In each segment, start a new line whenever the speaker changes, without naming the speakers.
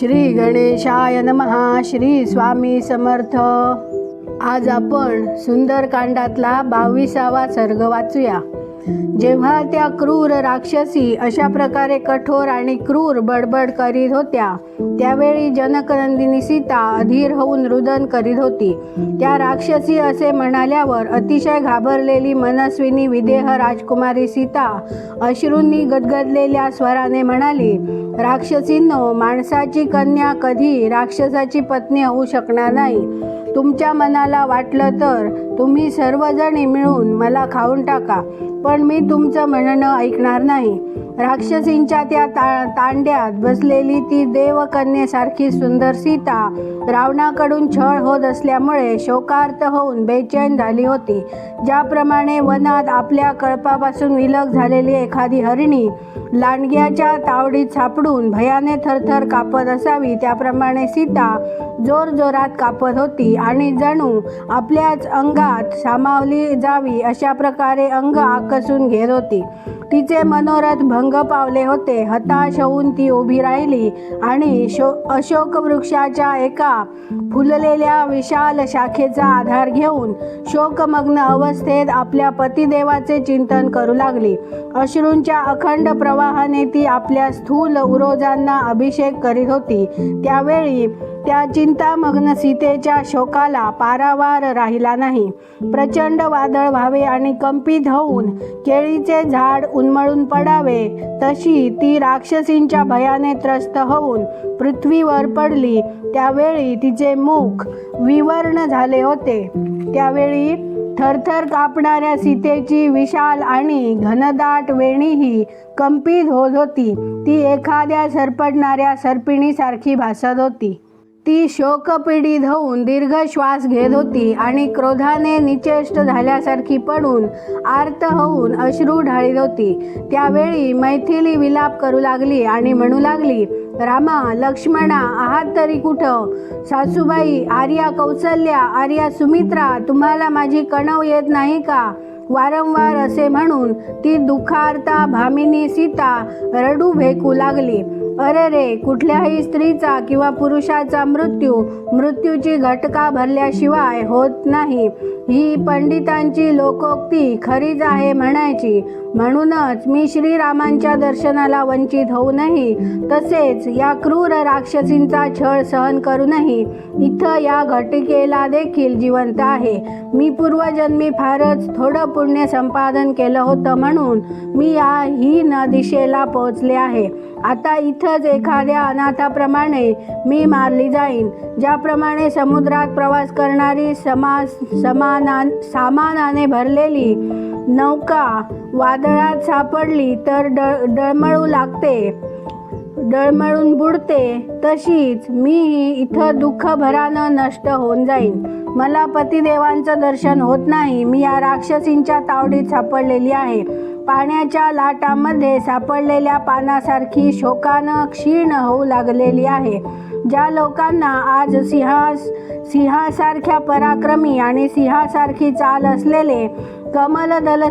श्री गणेशाय नमहा श्री स्वामी समर्थ. आज आपण सुंदरकांडातला बावीसावा सर्ग वाचूया. जेव्हा त्या क्रूर राक्षसी अशा प्रकारे कठोर आणि क्रूर बडबड करीत होत्या त्यावेळी जनकनंदिनी सीता अधीर होऊन रुदन करीत होती. त्या राक्षसी असे म्हणाल्यावर अतिशय घाबरलेली मनस्विनी विदेह राजकुमारी सीता अश्रूंनी गदगदलेल्या स्वराने म्हणाली राक्षसींनो माणसाची कन्या कधी राक्षसाची पत्नी होऊ शकणार नाही. तुमच्या मनाला वाटलं तर तुम्ही सर्वजणी मिळून मला खाऊन टाका पण मी तुमचं म्हणणं ऐकणार नाही. राक्षसींच्या त्या ता तांड्यात बसलेली ती देवकन्येसारखी सुंदर सीता रावणाकडून छळ होत असल्यामुळे शोकार्त होऊन बेचैन झाली होती. ज्याप्रमाणे वनात आपल्या कळपापासून विलग झालेली एखादी हरिणी लांडग्याच्या तावडीत सापडून भयाने थरथर कापत असावी. त्याप्रमाणे सीता जोरजोरात कापत होती आणि जणू आपल्याच अंगात सामावली जावी अशा प्रकारे अंग आकसून घेत होती. तिचे मनोरथ भंग पावले होते. हताश होऊन ती उभी राहिली आणि शो अशोक वृक्षाच्या एका फुललेल्या विशाल शाखेचा आधार घेऊन शोकमग्न अवस्थेत आपल्या पतिदेवाचे चिंतन करू लागली. अश्रूंच्या अखंड प्रवाहाने ती आपल्या स्थूल उरोजांना अभिषेक करीत होती. त्यावेळी त्या चिंतामग्न सीतेच्या शोकाला पारावार राहिला नाही. प्रचंड वादळ व्हावे आणि कंपित होऊन केळीचे झाड उन्मळून पडावे तशी ती राक्षसींच्या भयाने त्रस्त होऊन पृथ्वीवर पडली. त्यावेळी तिचे मुख विवर्ण झाले होते. त्यावेळी थरथर कापणाऱ्या सीतेची विशाल आणि घनदाट वेणीही कंपित होत होती. ती एखाद्या सरपडणाऱ्या सर्पिणीसारखी भासत होती. ती शोकपीडित होऊन दीर्घ श्वास घेत होती आणि क्रोधाने निचेष्ट झाल्यासारखी पडून आर्त होऊन अश्रू ढाळीत होती. त्यावेळी मैथिली विलाप करू लागली आणि म्हणू लागली रामा लक्ष्मणा आहात तरी कुठं? सासूबाई आर्या कौसल्या आर्या सुमित्रा तुम्हाला माझी कणव येत नाही का? वारंवार असे म्हणून ती दुखार्ता भामिनी सीता रडू भेकू लागली. अरे रे कुठल्याही स्त्रीचा किंवा पुरुषाचा मृत्यू मृत्यूची घटका भरल्याशिवाय होत नाही. ही पंडितांची लोकोक्ती खरीच आहे म्हणायची. म्हणूनच मी श्रीरामांच्या दर्शनाला वंचित होऊनही तसेच या क्रूर राक्षसींचा छळ सहन करूनही इथं या घटिकेला देखील जिवंत आहे. मी पूर्वजन्मी फारच थोडं पुण्य संपादन केलं होतं म्हणून मी या ही न दिशेला पोहोचले आहे. आता इथंच एखाद्या अनाथाप्रमाणे मी मारली जाईन ज्याप्रमाणे समुद्रात प्रवास करणारी समा समानान सामानाने भरलेली नौका वादळात सापडली तर डळ डळमळू लागते. डळमळून बुडते. तशीच मीही इथं दुःखभरानं नष्ट होऊन जाईन. मला पतिदेवांचं दर्शन होत नाही. मी या राक्षसींच्या तावडीत सापडलेली आहे. पाण्याच्या लाटामध्ये सापडलेल्या पानासारखी शोकानं क्षीण होऊ लागलेली आहे. ज्या लोकांना आज सिंहास सिंहासारख्या पराक्रमी आणि सिंहासारखी चाल असलेले कमलदल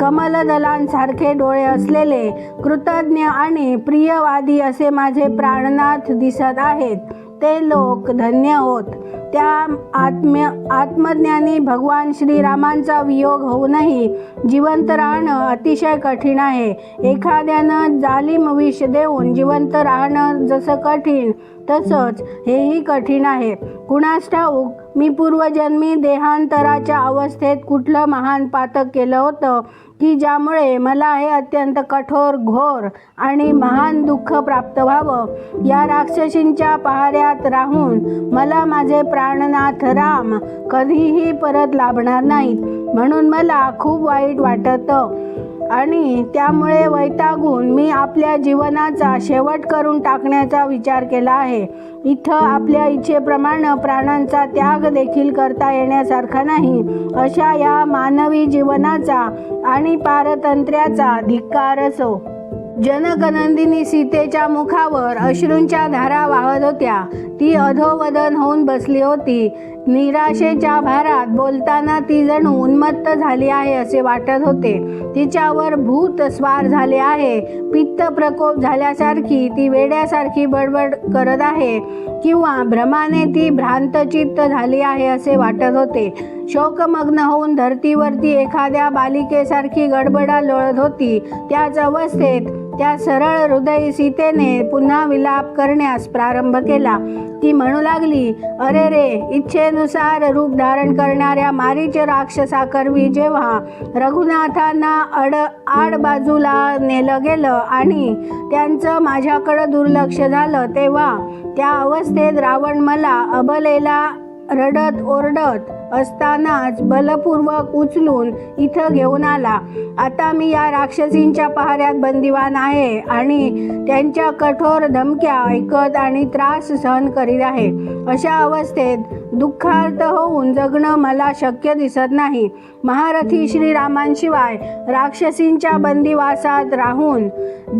कमलदलांसारखे डोळे असलेले कृतज्ञ आणि प्रियवादी असे माझे प्राणनाथ दिसत आहेत. ते लोक धन्य होत. त्या आत्म्य आत्मज्ञानी भगवान श्रीरामांचा वियोग होऊनही जिवंत राहणं अतिशय कठीण आहे. एखाद्यानं जालिम विष देऊन जिवंत राहणं जसं कठीण तसंच हेही कठीण आहे. कुणास ठाऊक मी पूर्वजन्मी देहांतराच्या अवस्थेत कुठलं महान पातक केलं होतं की ज्यामुळे मला हे अत्यंत कठोर घोर आणि महान दुःख प्राप्त व्हावं? या राक्षसींच्या पहाऱ्यात राहून मला माझे प्राणनाथ राम कधीही परत लाभणार नाहीत. म्हणून मला खूप वाईट वाटतं. आणि त्यामुळे वैतागून मी आपल्या जीवनाचा शेवट करून टाकण्याचा विचार केला आहे. इथं आपल्या इच्छेप्रमाणे प्राणांचा त्याग देखील करता येण्यासारखा नाही. अशा या मानवी जीवनाचा आणि पारतंत्र्याचा धिक्कार असो. जनकनंदिनी सीतेच्या मुखावर अश्रूंच्या धारा वाहत होत्या. ती अधोवदन होऊन बसली होती. निराशेच्या भारात बोलताना ती जणू उन्मत्त झाली आहे असे वाटत होते. तिच्यावर भूत स्वार झाले आहे. पित्त प्रकोप झाल्यासारखी ती वेड्यासारखी बडबड करत आहे किंवा भ्रमाने ती भ्रांतचित्त झाली आहे असे वाटत होते. शोकमग्न होऊन धरतीवरती एखाद्या बालिकेसारखी गडबडा लोळत होती. त्याच अवस्थेत त्या सरळ हृदय सीतेने पुन्हा विलाप करण्यास प्रारंभ केला. ती म्हणू लागली अरे रे इच्छेनुसार रूप धारण करणाऱ्या मारीच राक्षसाकरवी जेव्हा रघुनाथांना अड आड बाजूला नेलं गेलं आणि त्यांचं माझ्याकडं दुर्लक्ष झालं तेव्हा त्या अवस्थेत रावण मला अबलेला रडत ओरडत असतानाच बलपूर्वक उचलून इथं घेऊन आला. आता मी या राक्षसींच्या पहाऱ्यात बंदिवान आहे आणि त्यांच्या कठोर धमक्या ऐकत आणि त्रास सहन करीत आहे. अशा अवस्थेत दुःखार्थ होऊन जगणं मला शक्य दिसत नाही. महारथी श्रीरामांशिवाय राक्षसींच्या बंदिवासात राहून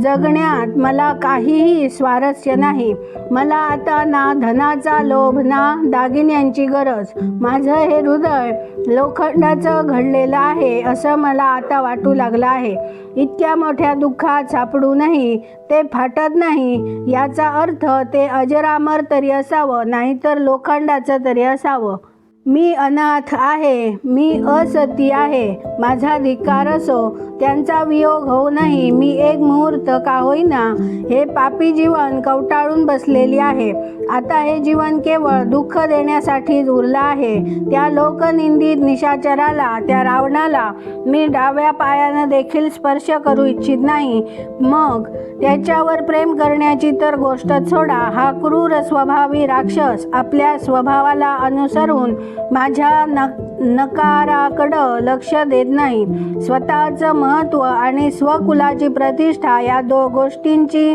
जगण्यात मला काहीही स्वारस्य नाही. मला आता ना धनाचा लोभ ना दागिन्यांची गरज. माझं हे हृदय लोखंडाचं घडलेलं आहे असं मला आता वाटू लागलं आहे. इतक्या मोठ्या दुःखात सापडूनही ते फाटत नाही. याचा अर्थ ते अजरामर तरी असावं नाहीतर लोखंडाचं तरी असावं. मी अनाथ आहे मी असती आहे माझा धिक्कार असो त्यांचा वियोग होऊनही मी एक मुहूर्त का होईना हे पापी जीवन कवटाळून बसलेली आहे. आता हे जीवन केवळ दुःख देण्यासाठीच उरलं आहे. त्या लोकनिंदित निशाचराला त्या रावणाला मी डाव्या पायानं देखील स्पर्श करू इच्छित नाही. मग त्याच्यावर प्रेम करण्याची तर गोष्ट सोडा. हा क्रूर स्वभावी राक्षस आपल्या स्वभावाला अनुसरून माझ्या न नकाराकडं लक्ष देत नाही. स्वतःचं महत्त्व आणि स्वकुलाची प्रतिष्ठा या दो गोष्टींची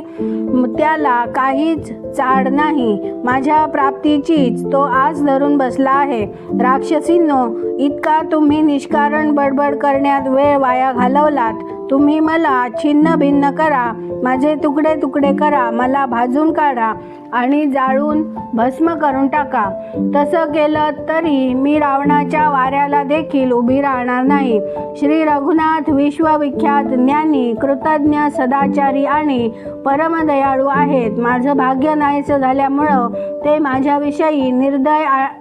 त्याला काहीच चाड नाही. माझ्या प्राप्तीचीच तो आज धरून बसला आहे. राक्षसींनो इतका तुम्ही निष्कारण बडबड करण्यात वेळ वाया घालवलात. तुम्ही मला छिन्न भिन्न करा माझे तुकडे तुकडे करा मला भाजून काढा आणि जाळून भस्म करून टाका. तसं केलं तरी मी रावणाच्या वाऱ्याला देखील उभी राहणार नाही. श्री रघुनाथ विश्वविख्यात ज्ञानी कृतज्ञ सदाचारी आणि परमदयाळू आहेत. माझं भाग्य नाहीसं झाल्यामुळं ते माझ्याविषयी निर्दय आ-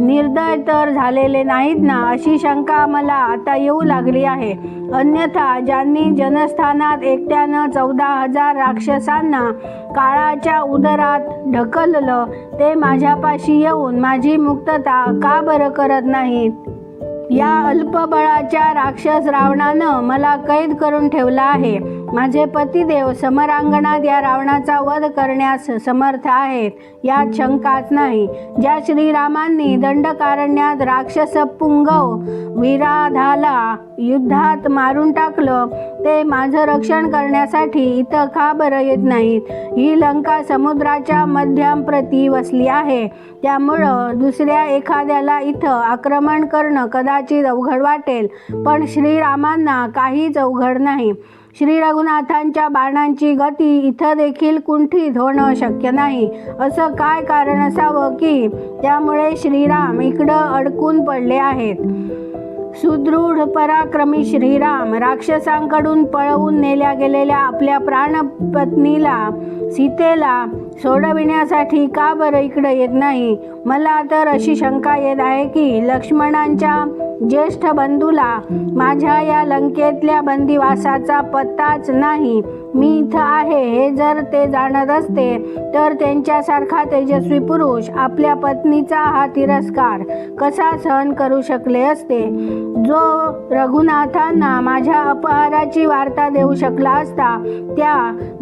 निर्दय तर झालेले नाहीत ना अशी शंका मला आता येऊ लागली आहे. अन्यथा ज्यांनी जनस्थानात एकट्यानं चौदा हजार राक्षसांना काळाच्या उदरात ढकललं ते माझ्यापाशी येऊन माझी मुक्तता का बरं करत नाहीत? या अल्पबळाच्या राक्षस रावणानं मला कैद करून ठेवला आहे. माझे पतिदेव समरांगणात या रावणाचा वध करण्यास समर्थ आहेत. यात शंकाच नाही. ज्या श्रीरामांनी दंडकारण्यात राक्षस पुंगव विराधाला युद्धात मारून टाकलं ते माझं रक्षण करण्यासाठी इथं का बरं येत नाहीत? ही लंका समुद्राच्या मध्यमप्रती वसली आहे. त्यामुळं दुसऱ्या एखाद्याला इथं आक्रमण करणं कदाचित अवघड वाटेल पण श्रीरामांना काहीच अवघड नाही. श्री रघुनाथांच्या बाणांची गती इथं देखील कुंठित होणं शक्य नाही. असं काय कारण असावं की त्यामुळे श्रीराम इकडं अडकून पडले आहेत. सुदृढ पराक्रमी श्रीराम राक्षसांकडून पळवून नेल्या गेलेल्या आपल्या प्राणपत्नीला सीतेला सोडविण्यासाठी का बरं इकडं येत नाही? मला तर अशी शंका येत आहे की लक्ष्मणांच्या ज्येष्ठ बंधूला माझ्या या लंकेतल्या बंदिवासाचा पत्ताच नाही. मी इथं आहे हे जर ते जाणत असते तर त्यांच्यासारखा तेजस्वी पुरुष आपल्या पत्नीचा हा तिरस्कार कसा सहन करू शकले असते? जो रघुनाथांना माझ्या अपहाराची वार्ता देऊ शकला असता त्या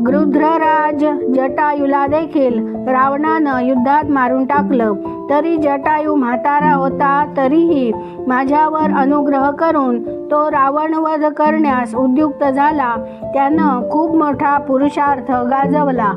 गृध्रराज जटायूला देखील रावणानं युद्धात मारून टाकलं. तरी जटायू म्हातारा होता तरीही माझ्यावर अनुग्रह करून तो रावणवध करण्यास उद्युक्त झाला. त्यानं खूप मोठा पुरुषार्थ गाजवला.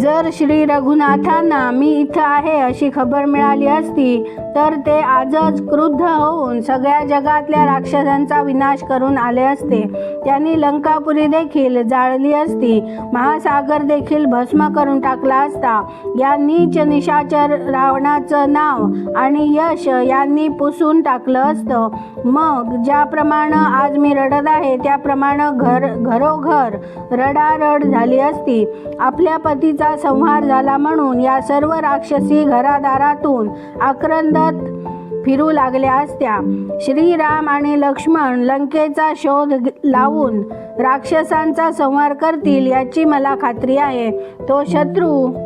जर श्री रघुनाथांना मी इथं आहे अशी खबर मिळाली असती तर ते आजच क्रुद्ध होऊन सगळ्या जगातल्या राक्षसांचा विनाश करून आले असते. त्यांनी लंकापुरी देखील जाळली असती. महासागर देखील भस्म करून टाकला असता. या नीच निशाचर रावणाचं नाव आणि यश यांनी पुसून टाकलं असतं. मग ज्याप्रमाणे आज मी रडत आहे त्याप्रमाणे घर घरोघर रडारड झाली असती. आपल्या पतीचा संहार झाला म्हणून या सर्व राक्षसी घरादारातून आक्रंदत फिरू लागल्या असत्या. श्रीराम आणि लक्ष्मण लंकेचा शोध लावून राक्षसांचा संहार करतील याची मला खात्री आहे. तो शत्रू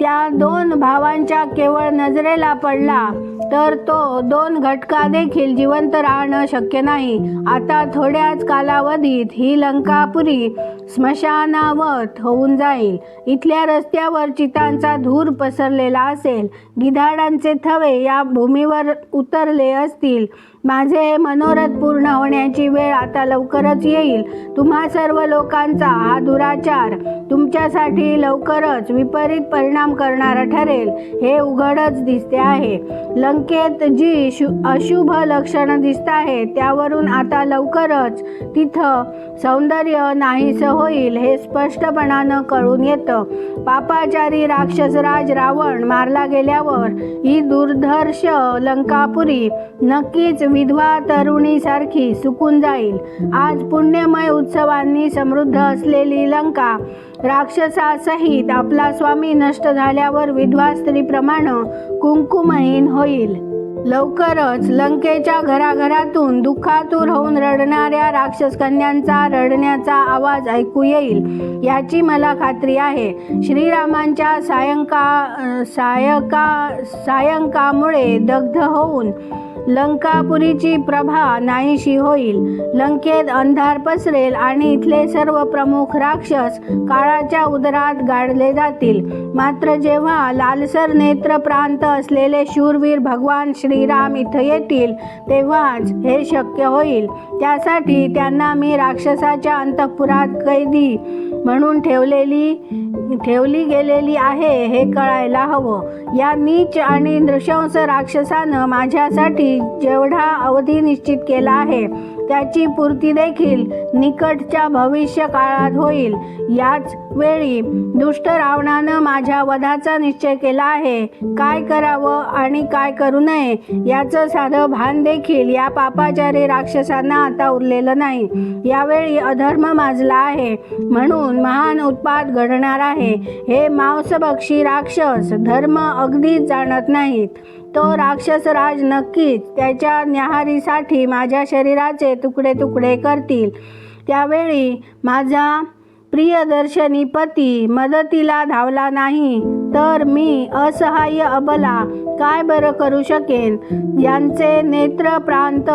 त्या दोन भावांच्या केवळ नजरेला पडला तर तो दोन घटका देखील जिवंत राहणं शक्य नाही. आता थोड्याच कालावधीत ही लंकापुरी स्मशानावत होऊन जाईल. इथल्या रस्त्यावर चितांचा धूर पसरलेला असेल. गिधाडांचे थवे या भूमीवर उतरले असतील. माझे मनोरथ पूर्ण होण्याची वेळ आता लवकरच येईल. तुम्हा सर्व लोकांचा हा दुराचार तुमच्यासाठी लवकरच विपरीत परिणाम करणारा ठरेल हे उघडच दिसते आहे. लंकेत जी शु अशुभ लक्षणं दिसत आहेत त्यावरून आता लवकरच तिथं सौंदर्य नाहीसं होईल हे स्पष्टपणानं कळून येतं. पापाचारी राक्षसराज रावण मारला गेल्यावर ही दुर्धर्ष लंकापुरी नक्कीच विधवा तरुणीसारखी सुकून जाईल. आज पुण्यमय उत्सवांनी समृद्ध असलेली लंका. राक्षसासहित आपला स्वामी नष्ट झाल्यावर विधवा स्त्रीप्रमाणे कुंकुमहीन होईल. लवकरच लंकेच्या घराघरातून दुःखातूर होऊन रडणाऱ्या राक्षस कन्यांचा रडण्याचा आवाज ऐकू येईल याची मला खात्री आहे. श्रीरामांच्या सायंका सायका सायंकामुळे दग्ध होऊन लंकापुरीची प्रभा नाहीशी होईल. लंकेत अंधार पसरेल आणि इथले सर्व प्रमुख राक्षस काळाच्या उदरात गाडले जातील. मात्र जेव्हा लालसर नेत्र प्रांत असलेले शूरवीर भगवान श्री श्रीराम इथं येतील तेव्हाच हे शक्य होईल. त्यासाठी त्यांना मी राक्षसाच्या अंतःपुरात कैदी म्हणून ठेवलेली ठेवली गेलेली आहे हे कळायला हवं. या नीच आणि नृशंस राक्षसानं माझ्यासाठी जेवढा अवधी निश्चित केला आहे त्याची पूर्ती देखील निकटच्या भविष्य काळात होईल. याच वेळी दुष्ट रावणानं माझ्या वधाचा निश्चय केला आहे. काय करावं आणि काय करू नये याचं साधं भान देखील या पापाचारी राक्षसांना आता उरलेलं नाही. यावेळी अधर्म माजला आहे. म्हणून महान उत्पाद घडणार आहे. हे मांसभक्षी राक्षस धर्म अगदीच जाणत नाहीत. तो राक्षसराज नक्कीच त्याच्या न्याहारीसाठी माझ्या शरीराचे तुकडे तुकडे करतील. त्यावेळी माझा प्रियदर्शनी पती मदतीला धावला नाही तर मी असहाय्य अबला काय बरं करू शकेन? यांचे नेत्र प्रांत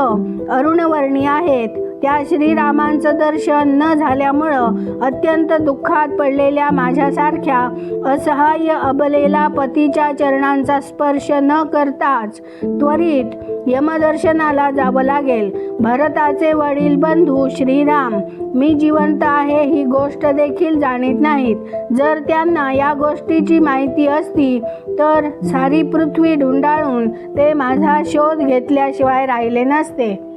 अरुणवर्णी आहेत. त्या श्रीरामांचं दर्शन न झाल्यामुळं अत्यंत दुःखात पडलेल्या माझ्यासारख्या असहाय्य अबलेला पतीच्या चरणांचा स्पर्श न करताच त्वरित यमदर्शनाला जावं लागेल. भरताचे वडील बंधू श्रीराम मी जिवंत आहे ही गोष्ट देखील जाणीत नाहीत. जर त्यांना या गोष्टीची माहिती असती तर सारी पृथ्वी ढुंडाळून ते माझा शोध घेतल्याशिवाय राहिले नसते.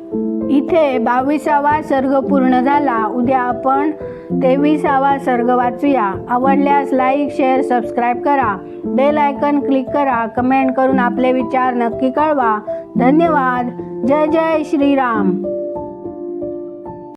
इथे बावीसावा सर्ग पूर्ण झाला. उद्या आपण तेवीसावा सर्ग वाचूया. आवडल्यास लाईक शेअर सबस्क्राईब करा. बेल आयकन क्लिक करा. कमेंट करून आपले विचार नक्की कळवा. धन्यवाद. जय जय श्रीराम.